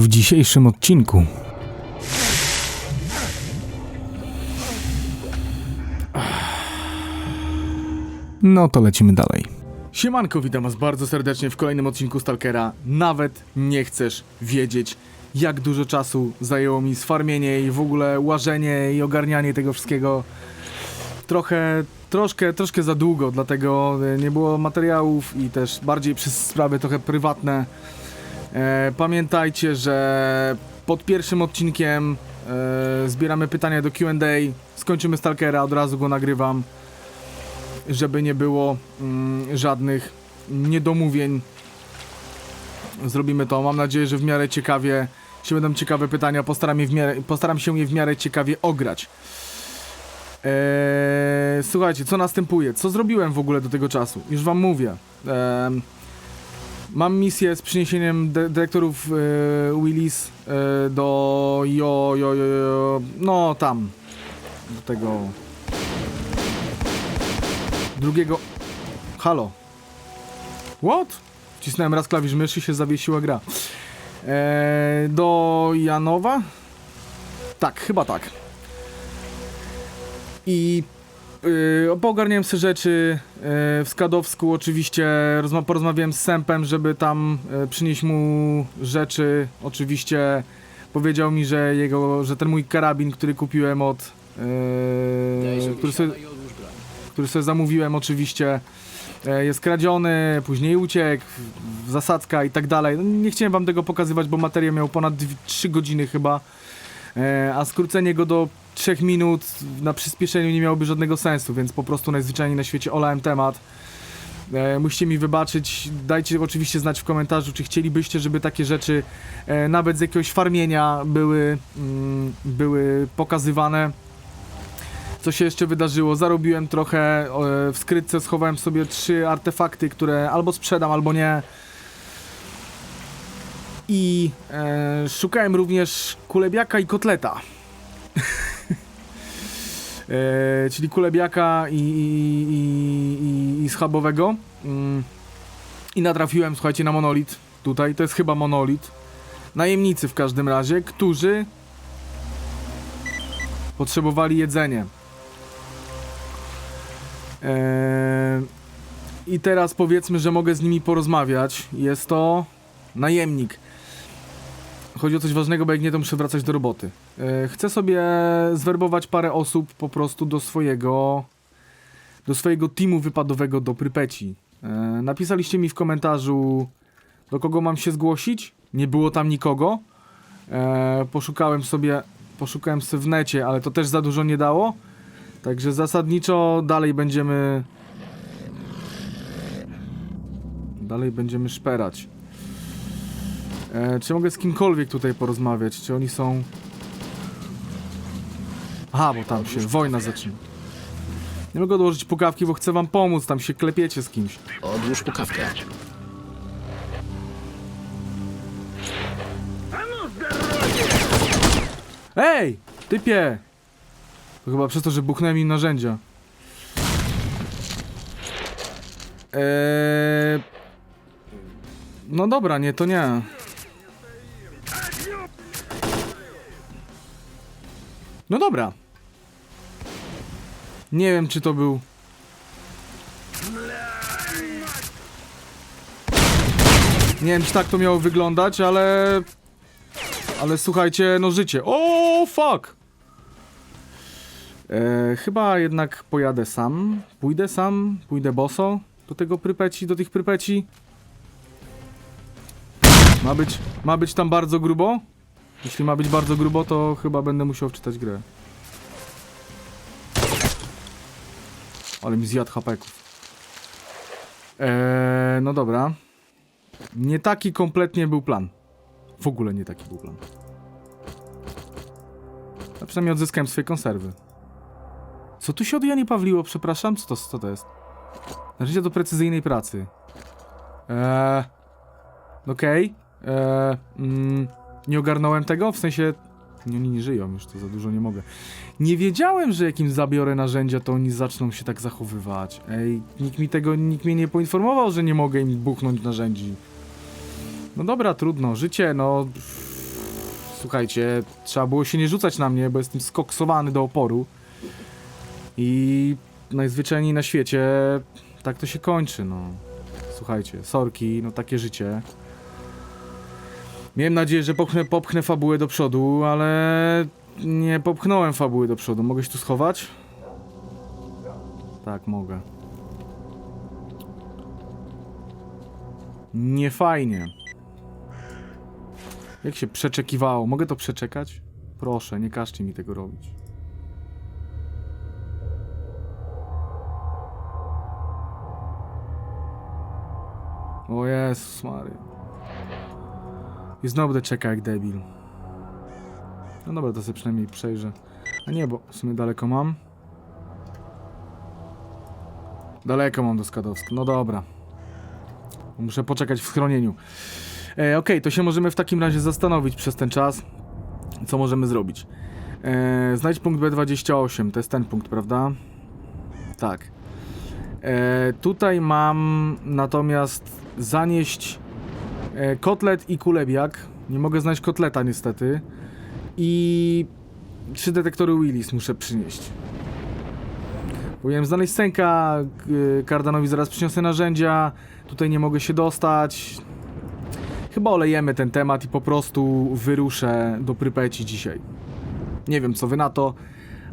W dzisiejszym odcinku. No to lecimy dalej. Siemanko, witam was bardzo serdecznie w kolejnym odcinku Stalkera. Nawet nie chcesz wiedzieć, jak dużo czasu zajęło mi sfarmienie i w ogóle łażenie i ogarnianie tego wszystkiego. Trochę, troszkę, troszkę za długo, dlatego e, nie było materiałów i też bardziej przez sprawy trochę prywatne. E, pamiętajcie, że pod pierwszym odcinkiem e, zbieramy pytania do Q&A. Skończymy Stalkera, od razu go nagrywam, żeby nie było mm, żadnych niedomówień. Zrobimy to. Mam nadzieję, że w miarę ciekawie się będą ciekawe pytania. Postaram, je w miarę, postaram się je w miarę ciekawie ograć. Eee, słuchajcie, co następuje? Co zrobiłem w ogóle do tego czasu? Już wam mówię. Eee, mam misję z przyniesieniem dy- dyrektorów e, Willis e, do jo, jo, jo, jo, no tam, do tego drugiego, halo, what? Wcisnąłem raz klawisz myszy i się zawiesiła gra. E, do Janowa? Tak, chyba tak. I Yy, poogarniałem sobie rzeczy yy, w Skadowsku oczywiście, rozma- porozmawiałem z Sempem, żeby tam yy, przynieść mu rzeczy, oczywiście powiedział mi, że jego, że ten mój karabin, który kupiłem od, yy, który, sobie, który sobie zamówiłem oczywiście, yy, jest kradziony, później uciekł, w- zasadzka i tak dalej. No, nie chciałem wam tego pokazywać, bo materiał miał ponad 3 godziny chyba, a skrócenie go do 3 minut na przyspieszeniu nie miałoby żadnego sensu, więc po prostu najzwyczajniej na świecie olałem temat. E, musicie mi wybaczyć, dajcie oczywiście znać w komentarzu, czy chcielibyście, żeby takie rzeczy e, nawet z jakiegoś farmienia były, mm, były pokazywane. Co się jeszcze wydarzyło? Zarobiłem trochę, e, w skrytce schowałem sobie trzy artefakty, które albo sprzedam, albo nie. I e, szukałem również kulebiaka i kotleta. e, czyli kulebiaka i, i, i, i, schabowego. Mm. I natrafiłem, słuchajcie, na monolit. Tutaj, to jest chyba monolit. Najemnicy w każdym razie, którzy potrzebowali jedzenie. E, I teraz powiedzmy, że mogę z nimi porozmawiać. Jest to najemnik. Chodzi o coś ważnego, bo jak nie, to muszę wracać do roboty. E, Chcę sobie zwerbować parę osób po prostu do swojego do swojego teamu wypadowego do Prypeci. E, Napisaliście mi w komentarzu, do kogo mam się zgłosić. Nie było tam nikogo. E, Poszukałem sobie, poszukałem sobie w necie, ale to też za dużo nie dało. Także zasadniczo dalej będziemy dalej będziemy szperać. E, czy mogę z kimkolwiek tutaj porozmawiać? Czy oni są... Aha, bo tam się wojna zaczyna. Nie mogę odłożyć pukawki, bo chcę wam pomóc, tam się klepiecie z kimś. Odłóż pukawkę. Ej! Typie! To chyba przez to, że buchnąłem im narzędzia. Eee... No dobra, nie, to nie. No dobra. Nie wiem, czy to był... Nie wiem, czy tak to miało wyglądać, ale... Ale słuchajcie, no życie. O, fuck! E, chyba jednak pojadę sam. Pójdę sam, pójdę boso do tego prypeci, do tych prypeci. Ma być, ma być tam bardzo grubo? Jeśli ma być bardzo grubo, to chyba będę musiał wczytać grę. Ale mi zjadł hapeków. Eee, no dobra. Nie taki kompletnie był plan. W ogóle nie taki był plan. A przynajmniej odzyskałem swoje konserwy. Co tu się od Jani Pawliło, przepraszam? Co to, co to jest? Narzędzia do precyzyjnej pracy. Eee... Okej. Eee... Mm, nie ogarnąłem tego, w sensie... Nie, oni nie żyją już, to za dużo nie mogę. Nie wiedziałem, że jak im zabiorę narzędzia, to oni zaczną się tak zachowywać. Ej, nikt mi tego, nikt mnie nie poinformował, że nie mogę im buchnąć narzędzi. No dobra, trudno, życie, no... słuchajcie, trzeba było się nie rzucać na mnie, bo jestem skoksowany do oporu. I najzwyczajniej na świecie tak to się kończy, no. Słuchajcie, sorki, no takie życie. Miałem nadzieję, że popchnę, popchnę fabułę do przodu, ale nie popchnąłem fabuły do przodu. Mogę się tu schować? Tak, mogę. Nie fajnie. Jak się przeczekiwało? Mogę to przeczekać? Proszę, nie każcie mi tego robić. O Jezus Mary. I znowu będę czekał jak debil. No dobra, to sobie przynajmniej przejrzę. A nie, bo w sumie daleko mam. Daleko mam do Skadowska. No dobra. Muszę poczekać w schronieniu. E, Okej, to się możemy w takim razie zastanowić przez ten czas, co możemy zrobić. E, znajdź punkt B28, to jest ten punkt, prawda? Tak. E, tutaj mam natomiast zanieść kotlet i kulebiak. Nie mogę znaleźć kotleta niestety. I trzy detektory Willis muszę przynieść. Powinienem znaleźć sęka, Kardanowi zaraz przyniosę narzędzia, tutaj nie mogę się dostać. Chyba olejemy ten temat i po prostu wyruszę do Prypeci dzisiaj. Nie wiem co wy na to,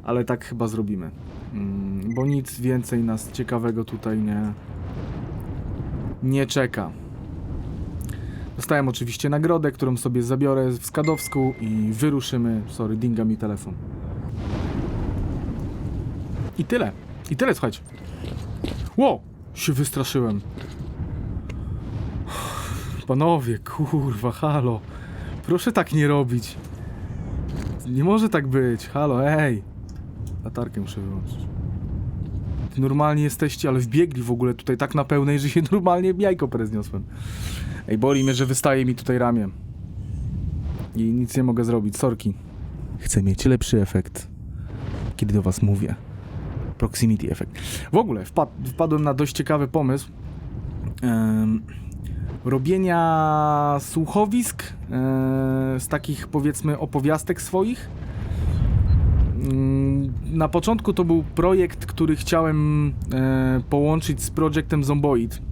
ale tak chyba zrobimy. Mm, bo nic więcej nas ciekawego tutaj nie, nie czeka. Dostałem oczywiście nagrodę, którą sobie zabiorę w Skadowsku i wyruszymy. Sorry, dinga mi telefon. I tyle. I tyle, słuchajcie. Wow! Się wystraszyłem. Panowie, kurwa, halo. Proszę tak nie robić. Nie może tak być. Halo, ej. Latarkę muszę wyłączyć. Normalnie jesteście, ale wbiegli w ogóle tutaj tak na pełnej, że się normalnie jajko prezniosłem. Ej, boli mnie, że wystaje mi tutaj ramię. I nic nie mogę zrobić, sorki. Chcę mieć lepszy efekt, kiedy do was mówię. Proximity effect. W ogóle wpad wpadłem na dość ciekawy pomysł. robienia słuchowisk e, z takich powiedzmy opowiastek swoich. Mm, Na początku to był projekt, który chciałem e, połączyć z projektem Zomboid.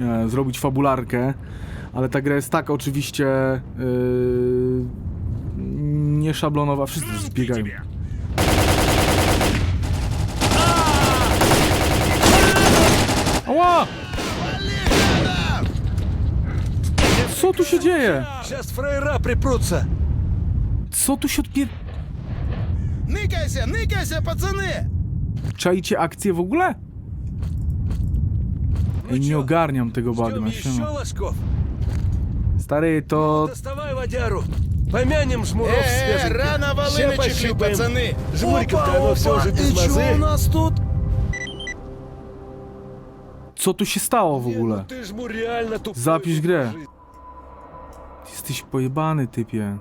E, zrobić fabularkę, ale ta gra jest tak oczywiście e, nieszablonowa. Wszyscy zbiegają. Ała! Co tu się dzieje? Сейчас фраера припрутся. Co tu się odpie... Ныкайся, ныкайся, пацаны! Czajcie akcję w ogóle? Ej, nie ogarniam tego Ждем bagna. еще siema. ложков. Stary, to... Доставай водяру. Помянем жмуров Э, э, свеженьких. рано валы Все начали, пощупаем. пацаны! Жмуриков-то оно все уже без и чё мазы. у нас тут? Co tu się stało w Не, ну ogóle? Ты жмур реально тупой. Запись grę. Жизнь. Jesteś pojebany, typie.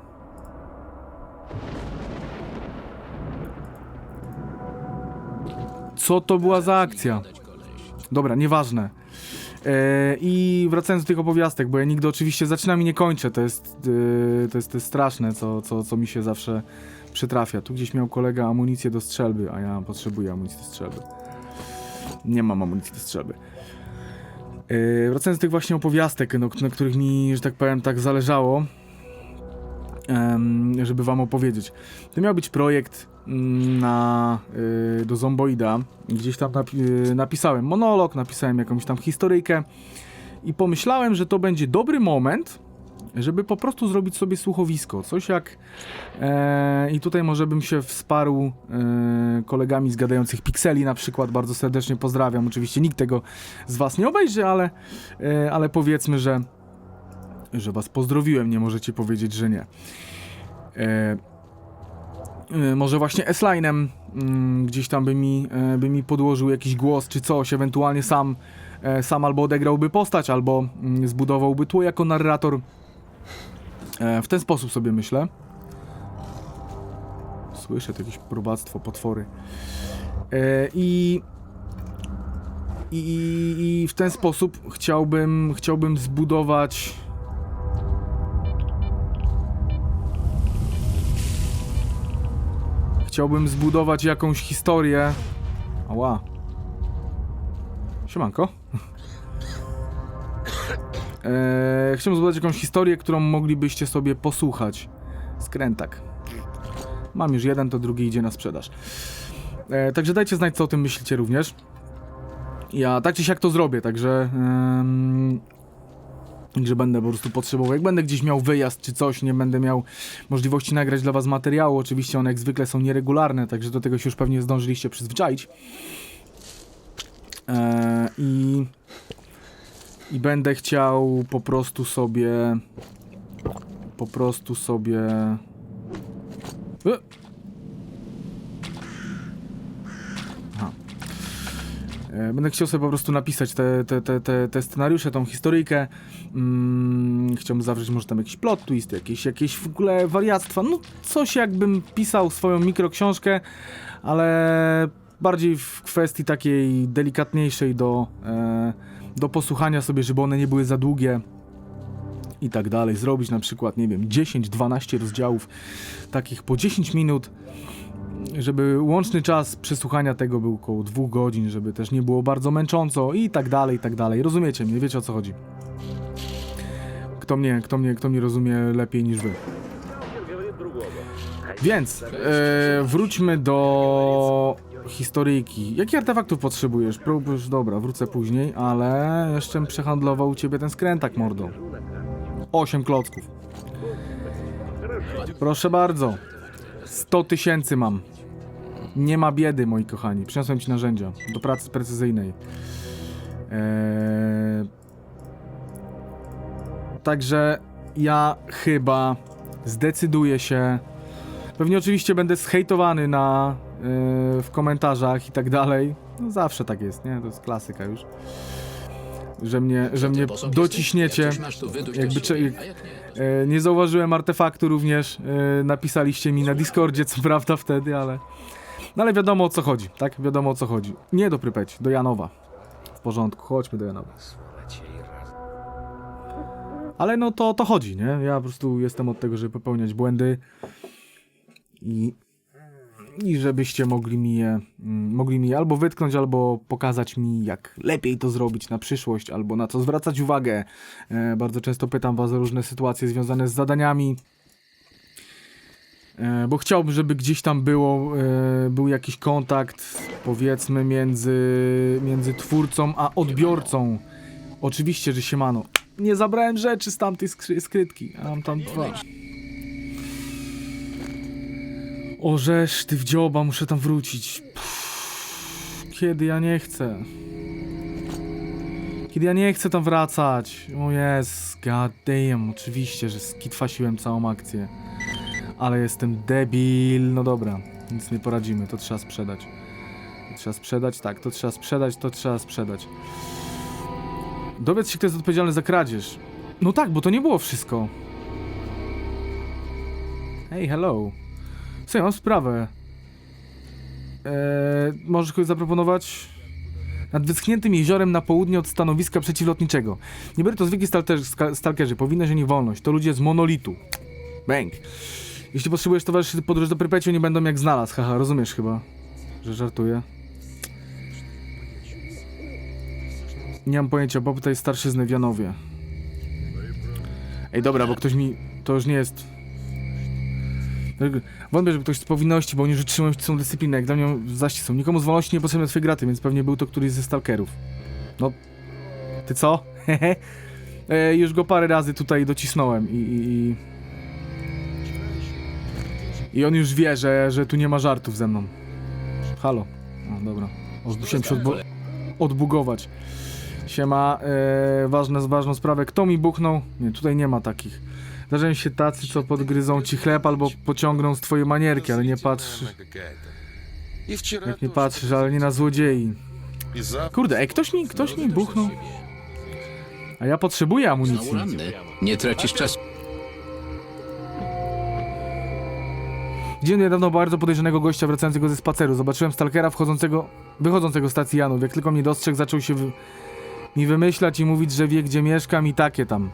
Co to była za akcja? Dobra, nieważne. E, I wracając do tych opowiastek, bo ja nigdy oczywiście zaczynam i nie kończę. To jest, e, to jest, to jest straszne, co, co, co mi się zawsze przytrafia. Tu gdzieś miał kolega amunicję do strzelby, a ja potrzebuję amunicji do strzelby. Nie mam amunicji do strzelby. Yy, wracając do tych właśnie opowiastek, no, na których mi, że tak powiem, tak zależało, żeby wam opowiedzieć. To miał być projekt na, yy, do Zomboida. Gdzieś tam napi yy, napisałem monolog, napisałem jakąś tam historyjkę i pomyślałem, że to będzie dobry moment, żeby po prostu zrobić sobie słuchowisko. Coś jak... E, I tutaj może bym się wsparł e, kolegami z gadających pikseli na przykład. Bardzo serdecznie pozdrawiam. Oczywiście nikt tego z was nie obejrzy, ale, e, ale powiedzmy, że, że was pozdrowiłem. Nie możecie powiedzieć, że nie. E, może właśnie S-Line'em mm, gdzieś tam by mi, e, by mi podłożył jakiś głos czy coś, ewentualnie sam, e, sam albo odegrałby postać, albo mm, zbudowałby tło jako narrator. E, w ten sposób sobie myślę. Słyszę to jakieś probactwo, potwory. I, i, I w ten sposób chciałbym, chciałbym zbudować chciałbym zbudować jakąś historię. Ała. Siemanko. Eee, chciałbym zbudować jakąś historię, którą moglibyście sobie posłuchać. Skrętak. Mam już jeden, to drugi idzie na sprzedaż. E, także dajcie znać, co o tym myślicie również. Ja tak czy siak to zrobię, także... em, że będę po prostu potrzebował. Jak będę gdzieś miał wyjazd czy coś, nie będę miał możliwości nagrać dla was materiału. Oczywiście one jak zwykle są nieregularne, także do tego się już pewnie zdążyliście przyzwyczaić. E, I... I będę chciał po prostu sobie... Po prostu sobie... E! Aha. E, Będę chciał sobie po prostu napisać te, te, te, te, te scenariusze, tą historyjkę. Mm, chciałbym zawrzeć może tam jakiś plot twist, jakieś, jakieś w ogóle wariactwa. No coś jakbym pisał swoją mikroksiążkę, ale bardziej w kwestii takiej delikatniejszej do, e, do posłuchania sobie, żeby one nie były za długie i tak dalej. Zrobić na przykład, nie wiem, 10-12 rozdziałów takich po 10 minut żeby łączny czas przesłuchania tego był około dwóch godzin, żeby też nie było bardzo męcząco i tak dalej, i tak dalej. Rozumiecie mnie, wiecie o co chodzi. Kto mnie, kto mnie, kto mnie rozumie lepiej niż wy. Więc e, wróćmy do historyjki. Jakich artefaktów potrzebujesz? Próbujesz, dobra, wrócę później, ale jeszcze przehandlował u ciebie ten skrętak, mordo. 8 klocków. Proszę bardzo. 100 tysięcy mam. Nie ma biedy, moi kochani. Przyniosłem ci narzędzia do pracy precyzyjnej. Eee... Także ja chyba zdecyduję się. Pewnie oczywiście będę zhejtowany na yy, w komentarzach i tak dalej. No zawsze tak jest, nie? To jest klasyka już. Że mnie, że mnie dociśniecie. Jakby a jak nie, zauważyłem artefaktu również. E, napisaliście mi na Discordzie, co prawda wtedy, ale. No ale wiadomo o co chodzi, tak? Wiadomo o co chodzi. Nie do Prypeci, do Janowa. W porządku, chodźmy do Janowa. Ale no to to chodzi, nie? Ja po prostu jestem od tego, żeby popełniać błędy i. I żebyście mogli mi je, mm, mogli mi je albo wytknąć, albo pokazać mi, jak lepiej to zrobić na przyszłość, albo na co zwracać uwagę. E, bardzo często pytam Was o różne sytuacje związane z zadaniami. E, bo chciałbym, żeby gdzieś tam było, e, był jakiś kontakt, powiedzmy, między, między twórcą a odbiorcą. Oczywiście, że siemano. Nie zabrałem rzeczy z tamtej skry- skrytki, a mam tam dwa. Orzesz, ty w dzioba, muszę tam wrócić. Pff, kiedy ja nie chcę. Kiedy ja nie chcę tam wracać. O jest, god damn, oczywiście, że skitwasiłem całą akcję. Ale jestem debil. No dobra, nic nie poradzimy, to trzeba sprzedać. To trzeba sprzedać, tak, to trzeba sprzedać, to trzeba sprzedać. Dowiedz się, kto jest odpowiedzialny za kradzież. No tak, bo to nie było wszystko. Hey, hello. Słuchaj, mam sprawę. Eee, możesz kogoś zaproponować? Nad wyschniętym jeziorem na południe od stanowiska przeciwlotniczego. Nie byli to zwykli stalkerzy, powinna się nich wolność. To ludzie z monolitu. Bęk. Jeśli potrzebujesz towarzyszyć podróż do Prypeci, nie będą jak znalazł. Haha, rozumiesz chyba, że żartuję. Nie mam pojęcia, bo tutaj starszyzny w Janowie. Ej, dobra, bo ktoś mi... To już nie jest... Wątpię, żeby ktoś z powinności, bo oni już trzymają są dyscyplinę, jak dla mnie zaści są. Nikomu z wolności nie potrzebne twoje graty, więc pewnie był to któryś ze stalkerów. No... Ty co? E, już go parę razy tutaj docisnąłem i... i, i... I on już wie, że, że tu nie ma żartów ze mną. Halo. No dobra. Już musiałem się odbu odbugować. Siema, yy, ważne, ważną sprawę. Kto mi buchnął? Nie, tutaj nie ma takich. Zdarzają się tacy, co podgryzą ci chleb albo pociągną z twojej manierki, ale nie patrz. Jak nie patrzysz, ale nie na złodziei. Kurde, ej, ktoś mi, ktoś mi buchnął. A ja potrzebuję amunicji. Nie tracisz czasu. Widziałem niedawno bardzo podejrzanego gościa wracającego ze spaceru. Zobaczyłem stalkera wchodzącego, wychodzącego z stacji Janów. Jak tylko mnie dostrzegł, zaczął się mi wymyślać i mówić, że wie gdzie mieszkam i takie tam.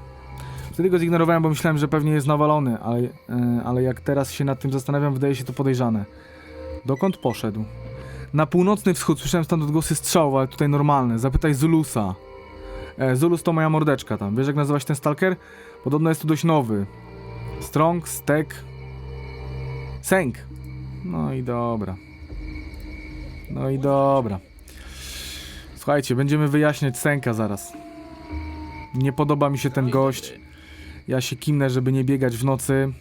Wtedy go zignorowałem, bo myślałem, że pewnie jest nawalony, ale, e, ale jak teraz się nad tym zastanawiam, wydaje się to podejrzane. Dokąd poszedł? Na północny wschód. Słyszałem stąd odgłosy strzału, ale tutaj normalne. Zapytaj Zulusa. E, Zulus to moja mordeczka tam. Wiesz jak nazywa się ten stalker? Podobno jest tu dość nowy. Strong, Stek, Sęk. No i dobra. No i dobra. Słuchajcie, będziemy wyjaśniać Sęka zaraz. Nie podoba mi się ten gość. Ja się kimnę, żeby nie biegać w nocy.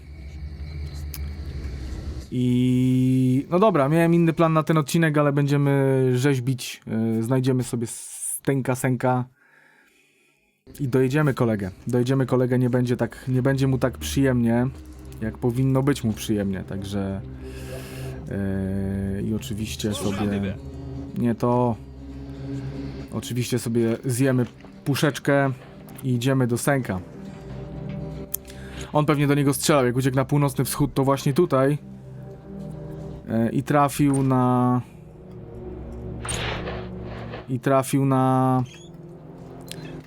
I no dobra, miałem inny plan na ten odcinek, ale będziemy rzeźbić. Yy, znajdziemy sobie stęka sęka i dojedziemy kolegę. Dojedziemy kolegę, nie będzie tak, nie będzie mu tak przyjemnie, jak powinno być mu przyjemnie, także yy, i oczywiście sobie nie to oczywiście sobie zjemy puszeczkę i idziemy do sęka. On pewnie do niego strzelał, jak uciekł na północny wschód, to właśnie tutaj E, i trafił na i trafił na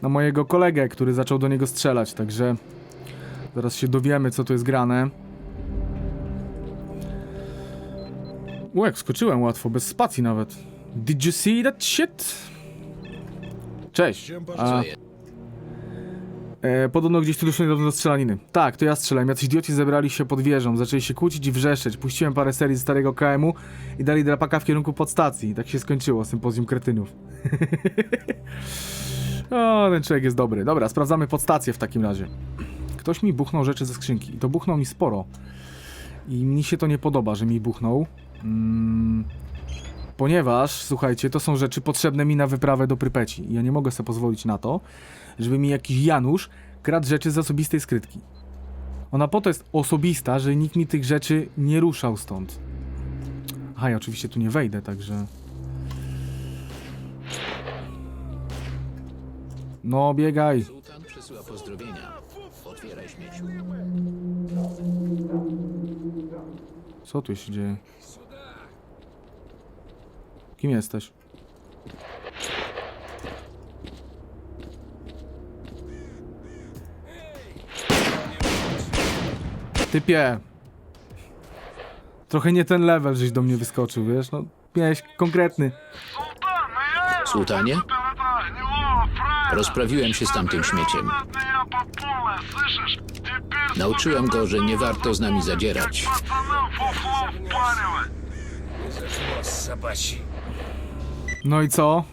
na mojego kolegę, który zaczął do niego strzelać, także zaraz się dowiemy co tu jest grane. Łek, skoczyłem łatwo, bez spacji nawet. Did you see that shit? Cześć. A? E, podobno gdzieś tu doszło niedawno do strzelaniny. Tak, to ja strzelałem. Jacyś idioci zebrali się pod wieżą, zaczęli się kłócić i wrzeszczeć. Puściłem parę serii z starego KM-u i dali drapaka w kierunku podstacji. I tak się skończyło, sympozjum kretynów. o, ten człowiek jest dobry. Dobra, sprawdzamy podstację w takim razie. Ktoś mi buchnął rzeczy ze skrzynki i to buchnął mi sporo. I mi się to nie podoba, że mi buchnął. Mm, ponieważ, słuchajcie, to są rzeczy potrzebne mi na wyprawę do Prypeci. I ja nie mogę sobie pozwolić na to, żeby mi jakiś Janusz kradł rzeczy z osobistej skrytki. Ona po to jest osobista, że nikt mi tych rzeczy nie ruszał stąd. Aha, ja oczywiście tu nie wejdę, także... No, biegaj. Sultan pozdrowienia. Otwieraj śmieciu. Co tu się dzieje? Kim jesteś? Typie. Trochę nie ten level, żeś do mnie wyskoczył, wiesz? No, miałeś konkretny. Sultanie? Rozprawiłem się z tamtym śmieciem. Nauczyłem go, że nie warto z nami zadzierać. Собачий. No i co?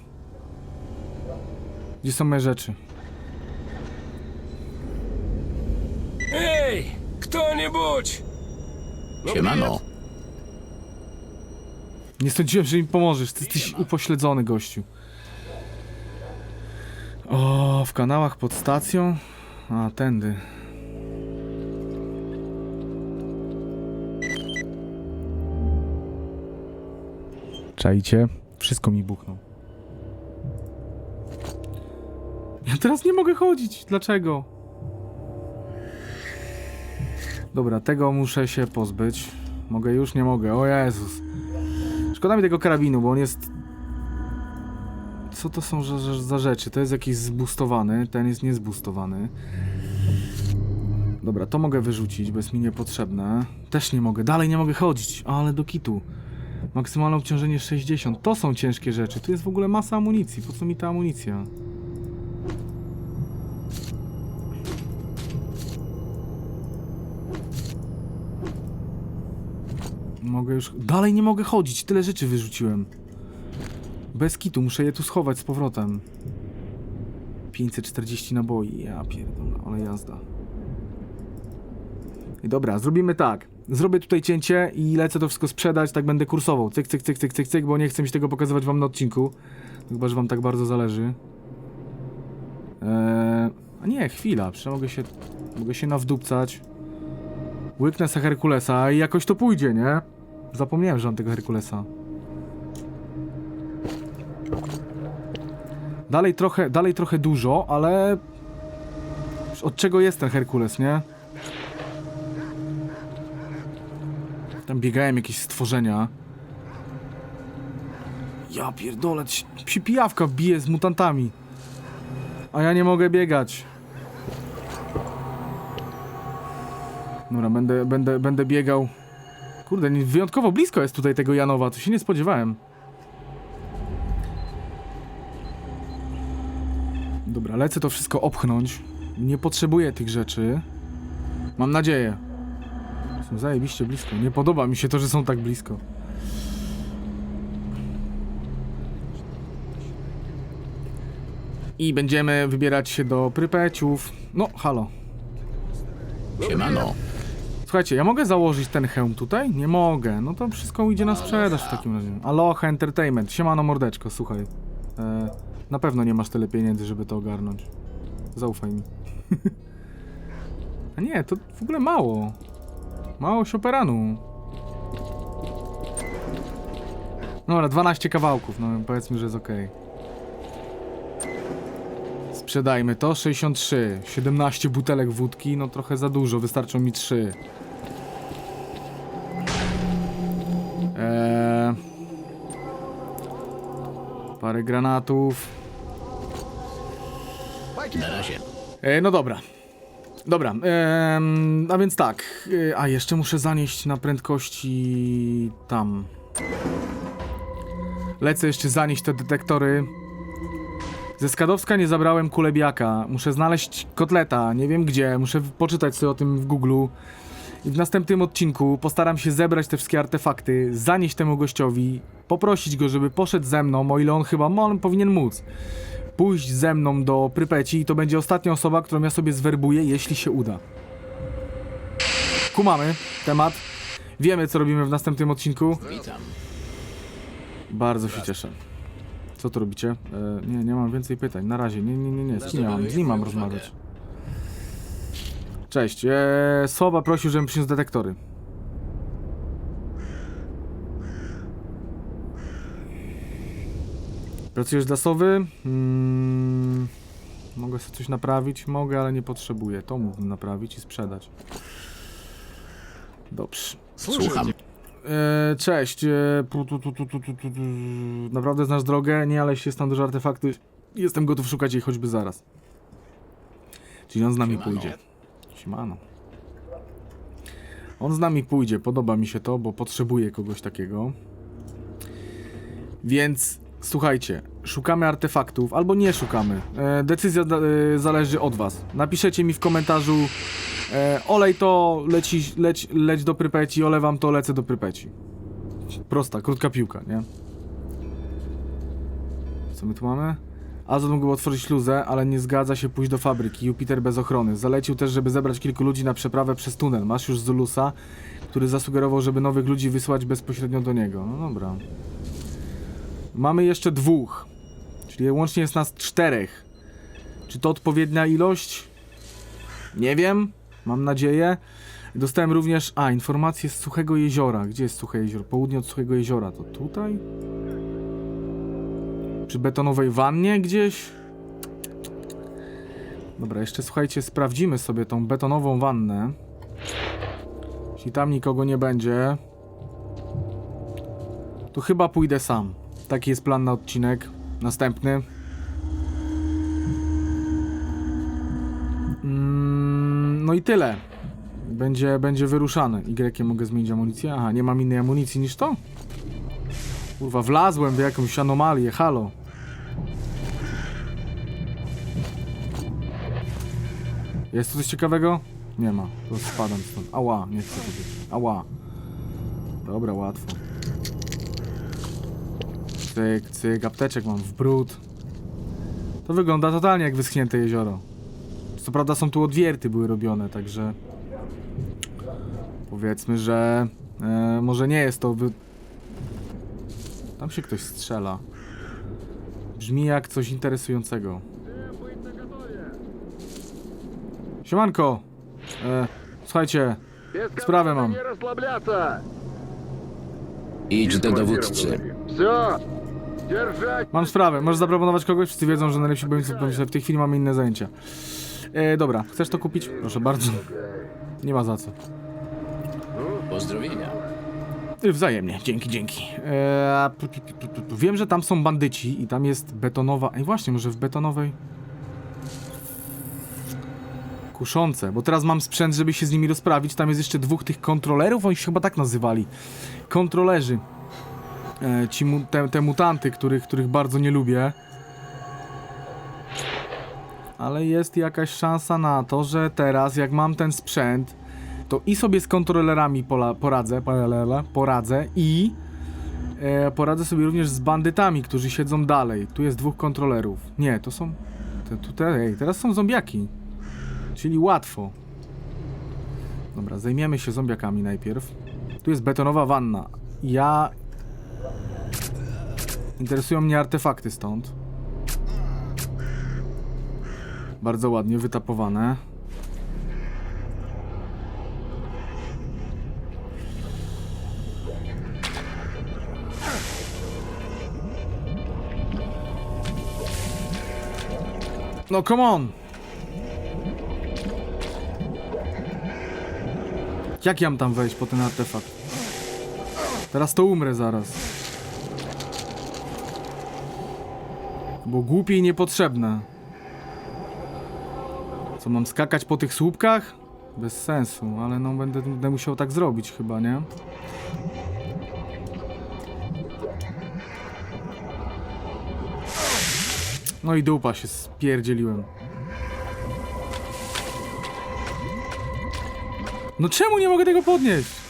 Gdzie są moje rzeczy? Эй, кто-нибудь! Siemano. Nie sądziłem, że mi pomożesz. Ty jesteś upośledzony, gościu. O, w kanałach pod stacją? A, tędy. Czajcie? Wszystko mi buchnął. Ja teraz nie mogę chodzić. Dlaczego? Dobra, tego muszę się pozbyć. Mogę już? Nie mogę. O Jezus. Szkoda mi tego karabinu, bo on jest... Co to są za, za, za rzeczy? To jest jakiś zbustowany, ten jest niezbustowany. Dobra, to mogę wyrzucić, bo jest mi niepotrzebne. Też nie mogę, dalej nie mogę chodzić, ale do kitu. Maksymalne obciążenie 60, to są ciężkie rzeczy. Tu jest w ogóle masa amunicji, po co mi ta amunicja? Mogę już... Dalej nie mogę chodzić, tyle rzeczy wyrzuciłem. Bez kitu, muszę je tu schować z powrotem. 540 naboi, ja pierdolę, ale jazda. I dobra, zrobimy tak. Zrobię tutaj cięcie i lecę to wszystko sprzedać, tak będę kursował. Cyk, cyk, cyk, cyk, cyk, cyk, bo nie chcę mi się tego pokazywać wam na odcinku. Chyba, że wam tak bardzo zależy. Eee, a nie, chwila, przecież mogę się, mogę się nawdupcać. Łyknę se Herkulesa i jakoś to pójdzie, nie? Zapomniałem, że mam tego Herkulesa. Dalej trochę, dalej trochę dużo, ale... Od czego jest ten Herkules, nie? Tam biegają jakieś stworzenia. Ja pierdolę, ci pijawka bije z mutantami. A ja nie mogę biegać. Dobra, będę, będę, będę biegał. Kurde, wyjątkowo blisko jest tutaj tego Janowa, to się nie spodziewałem. Dobra, lecę to wszystko opchnąć. Nie potrzebuję tych rzeczy. Mam nadzieję. Są zajebiście blisko. Nie podoba mi się to, że są tak blisko. I będziemy wybierać się do Prypeciów. No, halo. Siemano. Słuchajcie, ja mogę założyć ten hełm tutaj? Nie mogę. No to wszystko idzie na sprzedaż w takim razie. Aloha Entertainment. Siemano mordeczko, słuchaj. E, na pewno nie masz tyle pieniędzy, żeby to ogarnąć. Zaufaj mi. A nie, to w ogóle mało. Mało sioperanu. Dobra, 12 kawałków, no powiedzmy, że jest ok. Sprzedajmy to, 63. 17 butelek wódki, no trochę za dużo, wystarczą mi 3. Eee, parę granatów. Na razie. E, no dobra. Dobra, em, a więc tak. E, a jeszcze muszę zanieść na prędkości tam. Lecę jeszcze zanieść te detektory. Ze Skadowska nie zabrałem kulebiaka. Muszę znaleźć kotleta, nie wiem gdzie. Muszę poczytać sobie o tym w Google. I w następnym odcinku postaram się zebrać te wszystkie artefakty, zanieść temu gościowi, poprosić go, żeby poszedł ze mną, o ile on chyba on powinien móc pójść ze mną do Prypeci i to będzie ostatnia osoba, którą ja sobie zwerbuję, jeśli się uda. Kumamy temat. Wiemy, co robimy w następnym odcinku. Witam. Bardzo się cieszę. Co tu robicie? E, nie, nie mam więcej pytań. Na razie. Nie, nie, nie, nie. Z kim ja mam, z nim mam rozmawiać? Cześć. E, Słowa prosił, żebym przyniósł detektory. Pracujesz dla Sowy? Mm, mogę sobie coś naprawić? Mogę, ale nie potrzebuję. To mógłbym naprawić i sprzedać. Dobrze. Słucham. E, cześć. E, pu- tu, tu, tu, tu, tu, tu, tu. Naprawdę znasz drogę? Nie, ale jeśli jest tam dużo artefaktów, jestem gotów szukać jej choćby zaraz. Czyli on z nami pójdzie. Siemano. On z nami pójdzie, podoba mi się to, bo potrzebuję kogoś takiego. Więc słuchajcie, szukamy artefaktów, albo nie szukamy. E, decyzja e, zależy od was. Napiszecie mi w komentarzu e, olej to, leci, leć, leć do Prypeci, olewam to, lecę do Prypeci. Prosta, krótka piłka, nie? Co my tu mamy? Azot mógł otworzyć śluzę, ale nie zgadza się pójść do fabryki. Jupiter bez ochrony. Zalecił też, żeby zebrać kilku ludzi na przeprawę przez tunel. Masz już Zulusa, który zasugerował, żeby nowych ludzi wysłać bezpośrednio do niego. No dobra. Mamy jeszcze dwóch. Czyli łącznie jest nas czterech. Czy to odpowiednia ilość? Nie wiem. Mam nadzieję. Dostałem również... A, informacje z Suchego Jeziora. Gdzie jest Suche Jezioro? Południe od Suchego Jeziora. To tutaj? Przy betonowej wannie gdzieś? Dobra, jeszcze słuchajcie, sprawdzimy sobie tą betonową wannę. Jeśli tam nikogo nie będzie, to chyba pójdę sam. Taki jest plan na odcinek. Następny. Mm, no i tyle. Będzie, będzie wyruszane. Y mogę zmienić amunicję? Aha, nie mam innej amunicji niż to? Kurwa, wlazłem w jakąś anomalię, halo. Jest tu coś ciekawego? Nie ma. To spadam stąd. Ała, nie chcę być. Ała. Dobra, łatwo Cyk, cyk, apteczek mam w brud. To wygląda totalnie jak wyschnięte jezioro. Co prawda są tu odwierty były robione, także... Powiedzmy, że... E, może nie jest to wy... Tam się ktoś strzela. Brzmi jak coś interesującego. Siemanko! E, słuchajcie, sprawę mam. Не расслабляться! Idź do dowódcy. Все! Mam sprawę, możesz zaproponować kogoś, wszyscy wiedzą, że najlepsi boińcy pomyślę. W tej chwili mamy inne zajęcia. E, dobra, chcesz to kupić? Proszę bardzo. Nie ma za co. Pozdrowienia. Wzajemnie, dzięki, dzięki. Eee, wiem, że tam są bandyci i tam jest betonowa. Ej, właśnie, może w betonowej. Kuszące, bo teraz mam sprzęt, żeby się z nimi rozprawić. Tam jest jeszcze dwóch tych kontrolerów, oni się chyba tak nazywali. Kontrolerzy. E, ci mu, te, te mutanty, których, których bardzo nie lubię. Ale jest jakaś szansa na to, że teraz jak mam ten sprzęt, to i sobie z kontrolerami pola, poradzę, paralele, poradzę i e, poradzę sobie również z bandytami, którzy siedzą dalej. Tu jest dwóch kontrolerów. Nie, to są... Te, tu, te, ej, teraz są zombiaki. Czyli łatwo. Dobra, zajmiemy się zombiakami najpierw. Tu jest betonowa wanna. Ja... Interesują mnie artefakty stąd. Bardzo ładnie wytapowane. No come on! Jak ja mam tam wejść po ten artefakt? Teraz to umrę zaraz. Bo głupie i niepotrzebne. Co, mam skakać po tych słupkach? Bez sensu, ale no będę, będę musiał tak zrobić chyba, nie? No i dupa się spierdzieliłem. No czemu nie mogę tego podnieść?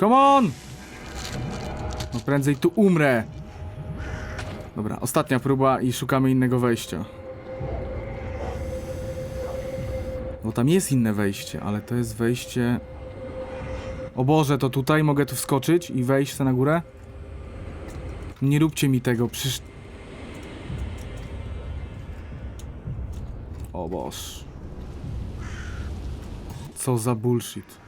Come on! No prędzej tu umrę. Dobra, ostatnia próba i szukamy innego wejścia. Bo tam jest inne wejście, ale to jest wejście... O Boże, to tutaj mogę tu wskoczyć i wejść na górę? Nie róbcie mi tego, przecież... O Boż. Co za bullshit.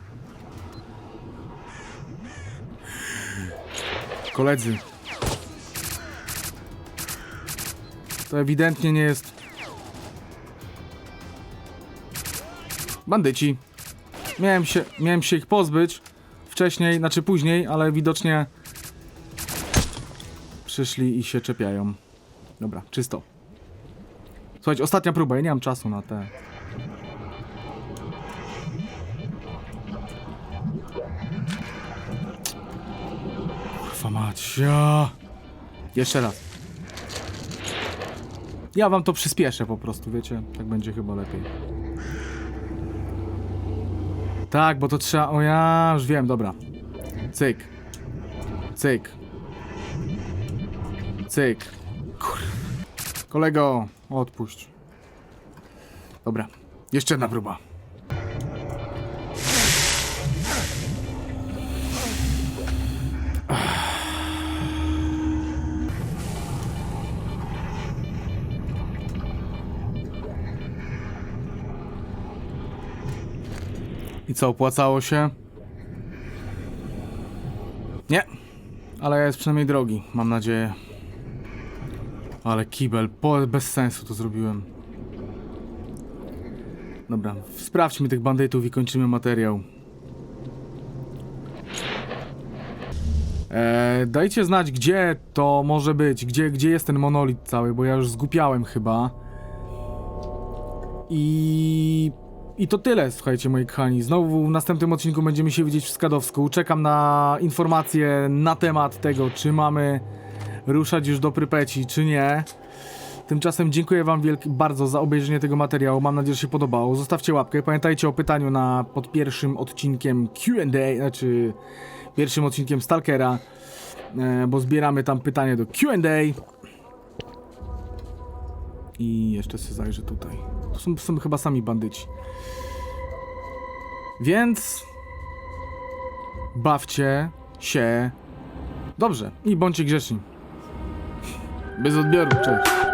Koledzy. To ewidentnie nie jest... Bandyci. Miałem się, miałem się ich pozbyć wcześniej, znaczy później, ale widocznie przyszli i się czepiają. Dobra, czysto. Słuchajcie, ostatnia próba, ja nie mam czasu na te. Ja. Jeszcze raz. Ja wam to przyspieszę po prostu, wiecie? Tak będzie chyba lepiej. Tak, bo to trzeba... O ja już wiem, dobra. Cyk. Cyk. Cyk. Kur... Kolego, odpuść. Dobra, jeszcze jedna próba. I co, opłacało się? Nie. Ale jest przynajmniej drogi, mam nadzieję. Ale kibel, po, bez sensu to zrobiłem. Dobra, sprawdźmy tych bandytów i kończymy materiał. Eee, dajcie znać, gdzie to może być, gdzie, gdzie jest ten monolit cały, bo ja już zgupiałem chyba. I... I to tyle, słuchajcie moi kochani. Znowu w następnym odcinku będziemy się widzieć w Skadowsku. Czekam na informacje na temat tego, czy mamy ruszać już do Prypeci, czy nie. Tymczasem dziękuję wam wielk- bardzo za obejrzenie tego materiału. Mam nadzieję, że się podobało. Zostawcie łapkę. Pamiętajcie o pytaniu na pod pierwszym odcinkiem Q&A, znaczy pierwszym odcinkiem Stalkera, e, bo zbieramy tam pytanie do Q&A. I jeszcze sobie zajrzę tutaj. To są, są chyba sami bandyci. Więc bawcie się dobrze i bądźcie grzeczni. Bez odbioru, cześć.